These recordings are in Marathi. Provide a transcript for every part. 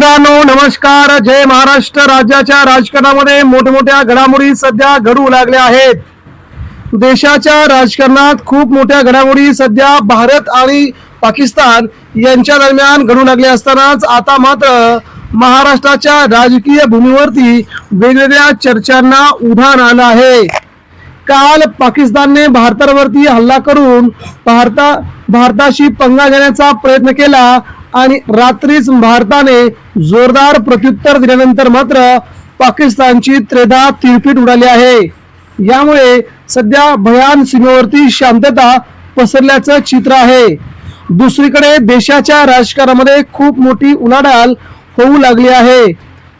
मित्रांनो नमस्कार. जय महाराष्ट्र राज्याच्या राजकारणामध्ये मोठमोठ्या घडामोडी सध्या घडू लागल्या आहेत. देशाच्या राजकारणात खूप मोठ्या घडामोडी सध्या भारत आणि पाकिस्तान यांच्या दरम्यान घडू लागल्या असतानाच आता मात्र महाराष्ट्राच्या राजकीय भूमीवरती वेगवेगळ्या चर्चांना उधाण आलं आहे. काल पाकिस्तानने भारतावरती हल्ला करून भारता भारताशी पंगा घेण्याचा प्रयत्न केला. आणि रात्रीच भारताने जोरदार प्रत्युत्तर दिल्यानंतर मात्र पाकिस्तानची त्रेधा तिरपीट उडाली आहे. यामुळे सध्या भयान सीमेवरती शांतता पसरल्याचं चित्र आहे. दुसरीकडे देशाच्या राजकारणामध्ये खूप मोठी उलाढाल होऊ लागली आहे.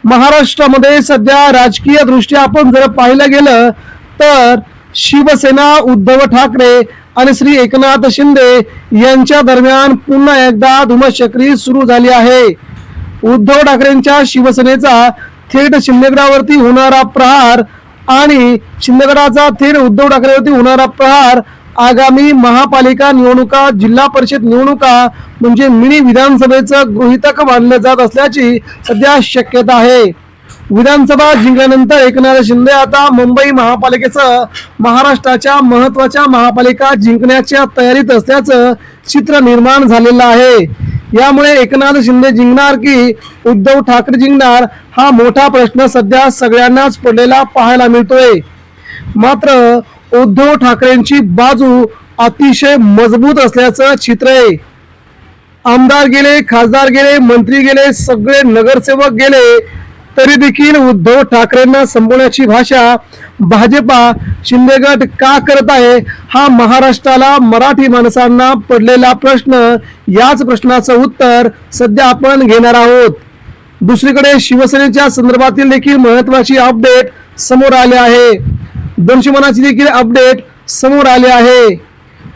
महाराष्ट्रामध्ये सध्या राजकीय दृष्ट्या आपण जर पाहिलं गेलं तर शिवसेना उद्धव ठाकरे आणि श्री एकनाथ शिंदे यांच्या दरम्यान पुन्हा एकदा धुमशक्री सुरू झाली आहे. उद्धव ठाकरेंच्या शिवसेनेचा थेट शिंदेगडावरती होणारा प्रहार आणि शिंदेगडाचा थेट उद्धव ठाकरेवरती होणारा प्रहार आगामी महापालिका निवडणुका जिल्हा परिषद निवडणुका म्हणजे मिनी विधानसभेचं गृहितक मानलं जात असल्याची सध्या शक्यता आहे. विधानसभा जिंकल्यानंतर एकनाथ शिंदे आता मुंबई महापालिकेचं महाराष्ट्राच्या महत्त्वाच्या महापालिका जिंकण्याच्या तयारीत असल्याचं चित्र निर्माण झालेलं आहे. यामुळे एकनाथ शिंदे जिंकणार की उद्धव ठाकरे जिंकणार हा मोठा प्रश्न सध्या सगळ्यांनाच पडलेला पाहायला मिळतोय. मात्र उद्धव ठाकरेंची बाजू अतिशय मजबूत असल्याचं चित्र आहे. आमदार गेले खासदार गेले मंत्री गेले सगळे नगरसेवक गेले तरी देखील उद्धव ठाकरेंना संबोधण्याची भाषा भाजपा शिंदेगट का करत आहे? हा महाराष्ट्राला मराठी माणसांना पडलेला प्रश्न याच प्रश्नाचं उत्तर सध्या आपण घेणार आहोत. दुसरीकडे शिवसेनेच्या संदर्भातील देखील महत्वाची अपडेट समोर आले आहे. दंशमनाची देखील अपडेट समोर आले आहे.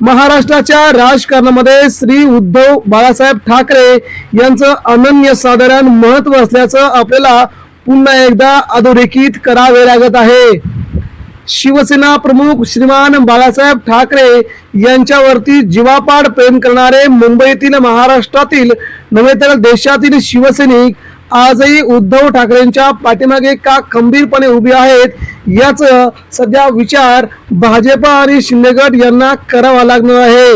महाराष्ट्राच्या राजकारणामध्ये श्री उद्धव बाळासाहेब ठाकरे यांचं अनन्य साधारण महत्त्व असल्याचं आपल्याला पुन्हा एकदा अधोरेखित करावे लागत आहे. शिवसेना प्रमुख श्रीमान बाळासाहेब ठाकरे यांच्यावरती जीवापाड प्रेम करणारे मुंबईतील महाराष्ट्रातील नव्हे तर देशातील शिवसैनिक आजही उद्धव ठाकरेंच्या पाठीमागे का खंबीरपणे उभे आहेत याच सध्या विचार भाजप आणि शिंदेगड यांना करावा लागणार आहे.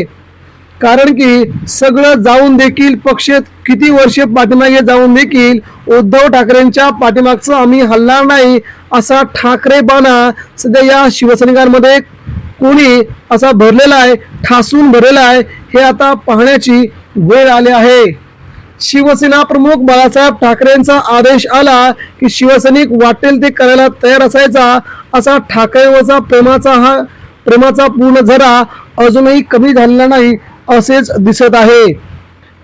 कारण की सगळं जाऊन देखील पक्ष किती वर्षे पाठीमागे जाऊन देखील उद्धव ठाकरेंच्या पाठीमागचं आम्ही हलणार नाही असा ठाकरे बाणा सध्या या शिवसैनिकांमध्ये कोणी असा भरलेला आहे ठासून भरलेला आहे हे आता पाहण्याची वेळ आली आहे. शिवसेना प्रमुख बाळासाहेब ठाकरेंचा आदेश आला की शिवसैनिक वाटेल ते करायला तयार असायचा असा ठाकरेवरचा प्रेमाचा हा प्रेमाचा पूर्ण झरा अजूनही कमी झालेला नाही. असेच दिसत आहे.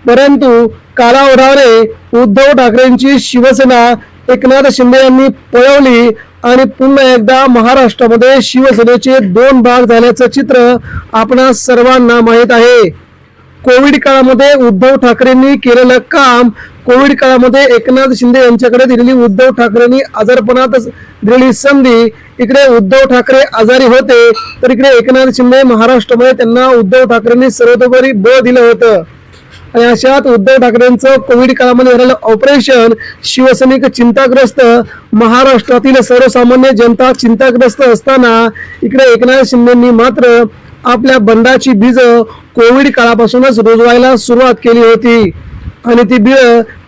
परंतु कालावधाने उद्धव ठाकरेंची शिवसेना एकनाथ शिंदे यांनी पळवली आणि पुन्हा एकदा महाराष्ट्रामध्ये शिवसेनेचे दोन भाग झाल्याचं चित्र आपणा सर्वांना माहीत आहे. कोविड काळामध्ये उद्धव ठाकरेंनी केलेलं काम कोविड काळामध्ये एकनाथ शिंदे यांच्याकडे दिलेली उद्धव ठाकरेंनी आजारपणातच दिलेली संधी. इकडे उद्धव ठाकरे आजारी होते तर इकडे एकनाथ शिंदे महाराष्ट्रामध्ये त्यांना उद्धव ठाकरेंनी सर्वतोपरी बळ दिलं होतं. आणि अशात उद्धव ठाकरेंचं कोविड काळामध्ये झालेलं ऑपरेशन शिवसैनिक चिंताग्रस्त महाराष्ट्रातील सर्वसामान्य जनता चिंताग्रस्त असताना इकडे एकनाथ शिंदेंनी मात्र आपल्या बंडाची बीज कोविड काळापासूनच रुजवायला सुरुवात केली होती. आणि ती बी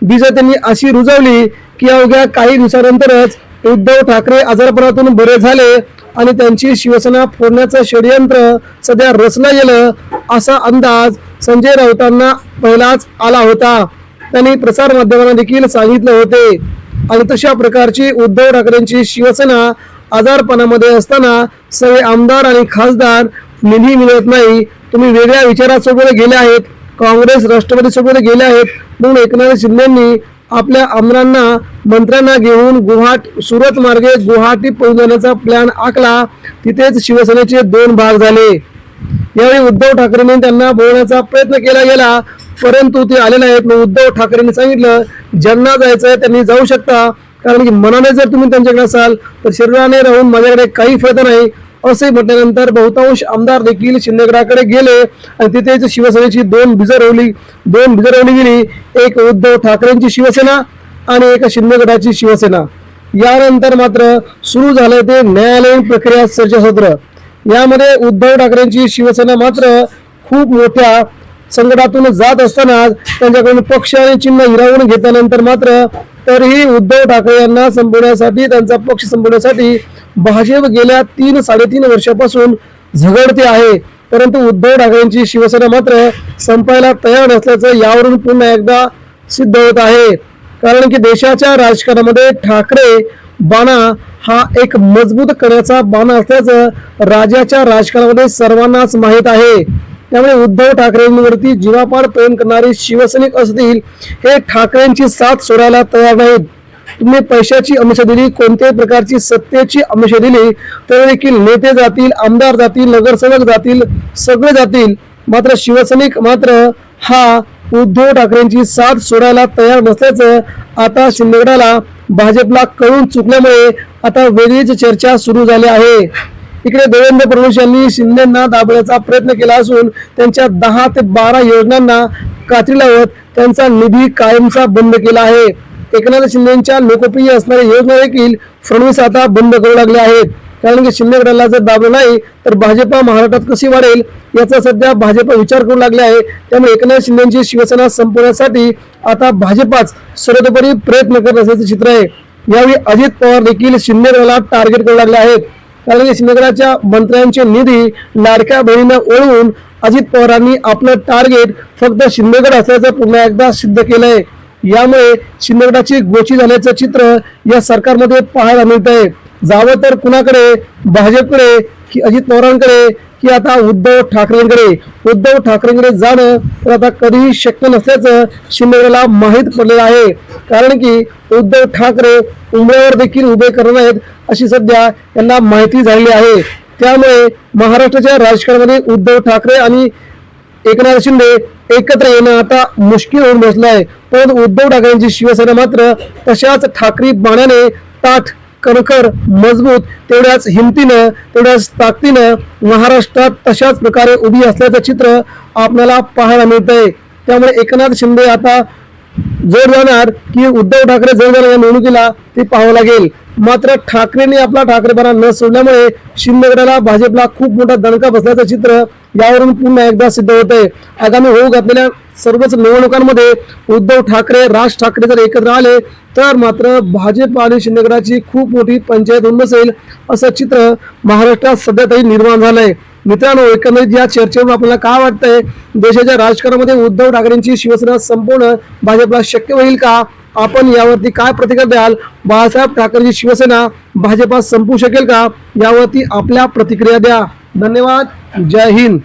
बीज त्यांनी अशी रुजवली की अवघ्या काही दिवसानंतरच उद्धव ठाकरे आजारपणातून बरे झाले आणि त्यांची शिवसेना फोडण्याचं षडयंत्र सध्या रचलं गेलं असा अंदाज संजय राऊतांना पहिलाच आला होता. त्यांनी प्रसार माध्यमांना देखील सांगितले होते. आणि तशा प्रकारची उद्धव ठाकरेंची शिवसेना आजारपणामध्ये असताना सगळे आमदार आणि खासदार निधी मिळत नाही. तुम्ही वेगळ्या विचारासोबत गेले आहेत. काँग्रेस राष्ट्रवादी सोबत गेले आहेत. म्हणून एकनाथ शिंदेंनी आपल्या आमदारांना मंत्र्यांना घेऊन गुवाहाट सुरत मार्गे गुवाहाटी पोहोचण्याचा प्लॅन आखला. तिथेच शिवसेनेचे दोन भाग झाले. यावेळी उद्धव ठाकरेंनी त्यांना बोलण्याचा प्रयत्न केला गेला परंतु ते आले नाहीत. मग उद्धव ठाकरेंनी सांगितलं ज्यांना जायचंय त्यांनी जाऊ शकता. कारण की मनाने जर तुम्ही त्यांच्याकडे असाल तर शरीराने राहून माझ्याकडे काही फायदा नाही. असे म्हटल्यानंतर बहुतांश आमदार देखील शिंदेगडाकडे गेले. आणि तिथेच शिवसेनेची दोन भिजरवली दोन बिजं रोवली गेली. एक उद्धव ठाकरेंची शिवसेना आणि एका शिंदेगडाची शिवसेना. यानंतर मात्र सुरू झालं ते न्यायालयीन प्रक्रिया चर्चासत्र यामध्ये उद्धव ठाकरेंची शिवसेना मात्र खूप मोठ्या संकटातून जात असताना त्यांच्याकडून पक्ष आणि चिन्ह हिरावून घेतल्यानंतर मात्र तरीही उद्धव ठाकरे यांना संपवण्यासाठी त्यांचा पक्ष संपवण्यासाठी भाजप गेल्या तीन साडेतीन वर्षापासून झगडते आहे. परंतु उद्धव ठाकरेंची शिवसेना मात्र संपायला तयार नसल्याचं यावरून पुन्हा एकदा सिद्ध होत आहे. कारण की देशाच्या राजकारणामध्ये ठाकरे बाणा हा एक मजबूत करण्याचा बाणा असल्याचं राज्याच्या राजकारणामध्ये सर्वांनाच माहीत आहे. त्यामुळे उद्धव ठाकरेंवरती जीवापाड प्रेम करणारे शिवसैनिक असतील हे ठाकरेंची साथ सोडायला तयार नाहीत. तुम्ही पैशाची अमिष दिली कोणत्याही प्रकारची सत्तेची अमिष दिली तर देखील नेते जातील आमदार जातील नगरसेवक जातील सगळे जातील. मात्र शिवसैनिक मात्र हा उद्धव ठाकरेंची साथ सोडायला तयार नसल्याचं आता शिंदेगडाला भाजपला कळून चुकल्यामुळे आता वेगळीच चर्चा सुरू झाली आहे. इकडे देवेंद्र फडणवीस यांनी शिंदेना दाबण्याचा प्रयत्न केला असून त्यांच्या दहा ते बारा योजनांना कात्री लावत त्यांचा निधी कायमचा बंद केला आहे. एकनाथ शिंदेच्या लोकप्रिय असणाऱ्या योजना देखील फडणवीस आता बंद करू लागले आहेत. कारण की शिंदे गटाला जर दाबलं नाही तर भाजपा महाराष्ट्रात कशी वाढेल याचा सध्या भाजप विचार करू लागले आहे. त्यामुळे एकनाथ शिंदेची शिवसेना संपवण्यासाठी आता भाजपाच सर्वतोपरी प्रयत्न करत असल्याचं चित्र आहे. यावेळी अजित पवार देखील शिंदे गटाला टार्गेट करू लागले आहेत. कारण की शिंदेगडाच्या मंत्र्यांचे निधी लाडक्या बहिणीनं ओळवून अजित पवारांनी आपलं टार्गेट फक्त शिंदेगड असल्याचं पुन्हा एकदा सिद्ध केलंय. यामुळे शिंदेगडाची गोची झाल्याचं चित्र या सरकारमध्ये पाहायला मिळत आहे जावं तर कुणाकडे? भाजपकडे की अजित पवारांकडे? की आता उद्धव ठाकरेंकडे? उद्धव ठाकरेंकडे जाणं तर आता कधीही शक्य नसल्याचं शिंदेगडाला माहीत पडलेलं आहे. कारण की उद्धव ठाकरे उमऱ्यावर देखील उभे करणार आहेत अशी सध्या यांना माहिती झालेली आहे. त्यामुळे महाराष्ट्राच्या राजकारणामध्ये उद्धव ठाकरे आणि एकनाथ शिंदे एकत्र येणं आता मुश्किल होऊन बसलं आहे परंतु उद्धव ठाकरेंची शिवसेना मात्र तशाच ठाकरी बाण्याने ताठ कणखर मजबूत तेवढ्याच हिमतीनं तेवढ्याच ताकदीनं महाराष्ट्रात तशाच प्रकारे उभी असल्याचं चित्र आपल्याला पाहायला मिळतंय. त्यामुळे एकनाथ शिंदे आता जोर जाणार की उद्धव ठाकरे जोर जाणार या निवडणुकीला ते पाहावं लागेल. मात्र ठाकरेंनी आपला ठाकरेपणा न सोडल्यामुळे शिंदेगडाला भाजपला खूप मोठा दणका बसल्याचं चित्र यावरून पुन्हा एकदा सिद्ध होत आहे. आगामी होऊ घातलेल्या सर्वच निवडणुकांमध्ये उद्धव ठाकरे राज ठाकरे जर एकत्र आले तर मात्र भाजप आणि शिंदेगडाची खूप मोठी पंचायत होऊन बसेल असं चित्र महाराष्ट्रात सध्या तरी निर्माण झालंय. मित्रांनो एकंदरीत या चर्चेवरून आपल्याला काय वाटतंय? देशाच्या राजकारणामध्ये उद्धव ठाकरेंची शिवसेना संपवणं भाजपला शक्य होईल का? आपण यावरती काय प्रतिक्रिया द्याल? बाळासाहेब ठाकरेंची शिवसेना भाजपात संपू शकेल का? यावरती आपल्या प्रतिक्रिया द्या. धन्यवाद. जय हिंद.